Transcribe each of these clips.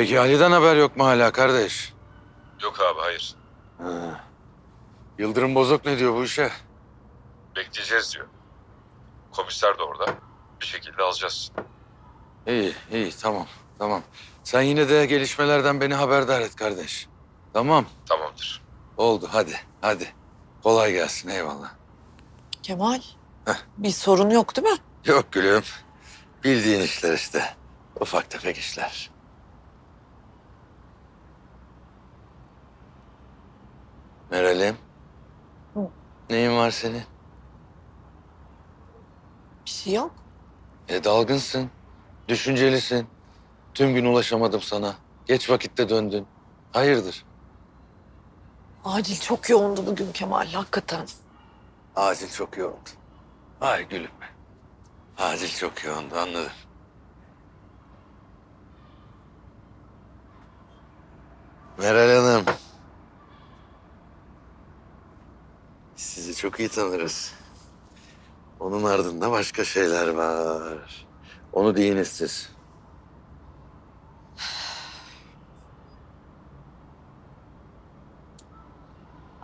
Peki Ali'den haber yok mu hala kardeş? Yok abi hayır. Yıldırım Bozok ne diyor bu işe? Bekleyeceğiz diyor. Komiser de orada. Bir şekilde alacağız. İyi, iyi tamam, tamam. Sen yine de gelişmelerden beni haberdar et kardeş. Tamam, Tamamdır. oldu hadi, hadi. Kolay gelsin, eyvallah. Kemal, bir sorun yok değil mi? Yok gülüm, bildiğin işler işte. Ufak tefek işler. Meral'im. Neyin var senin? Bir şey yok. E dalgınsın, düşüncelisin. Tüm gün ulaşamadım sana. Geç vakitte döndün. Hayırdır? Acil çok yoğundu bugün Kemal, hakikaten. Acil çok yoğundu. Ay gülüm be. Acil çok yoğundu anladım. Meral Hanım. Çok iyi tanırız. Onun ardında başka şeyler var. Onu deyiniz siz.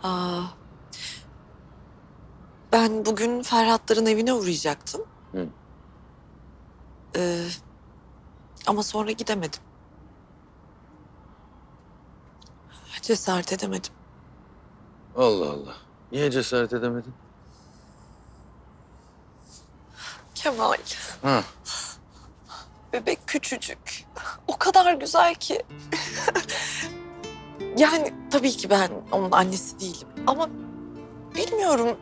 Aa, ben bugün Ferhatların evine uğrayacaktım. Hı. Ee, ama sonra gidemedim. Cesaret edemedim. Allah Allah. Niye cesaret edemedin? Kemal, Ha. bebek küçücük. O kadar güzel ki. yani tabii ki ben onun annesi değilim ama bilmiyorum.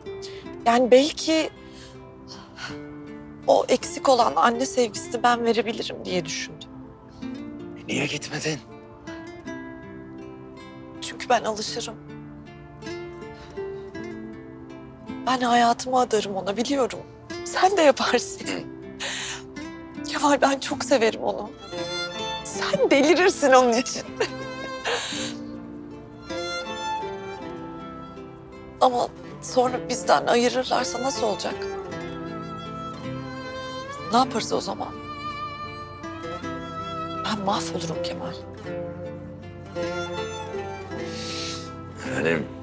Yani belki o eksik olan anne sevgisini ben verebilirim diye düşündüm. Niye gitmedin? Çünkü ben alışırım. Ben hayatımı adarım ona biliyorum. Sen de yaparsın. Kemal ben çok severim onu. Sen delirirsin onun için. Ama sonra bizden ayırırlarsa nasıl olacak? Ne yaparız o zaman? Ben mahvolurum Kemal. Benim.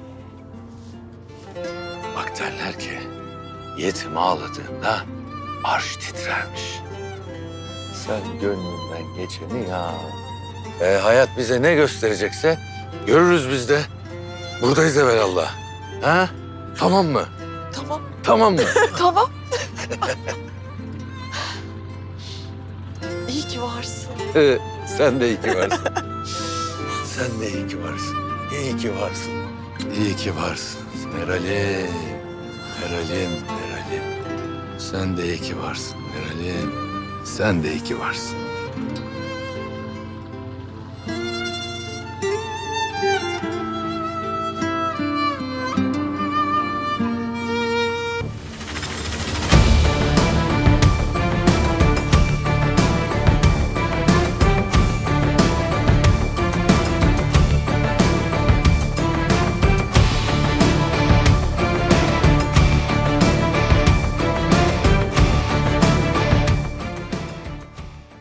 Derler ki yetim ağladığında arş titrermiş. Sen gönlünden geçeni ya. E, hayat bize ne gösterecekse görürüz biz de. Buradayız evvelallah. Ha? Tamam mı? Tamam, Tamam mı? tamam. İyi ki varsın. Ee, Sen de iyi ki varsın. Sen de iyi ki varsın. İyi ki varsın. İyi ki varsın. Meral'im. Meral'im, Meral'im. Sen de iyi ki varsın Meral'im. Sen de iyi ki varsın.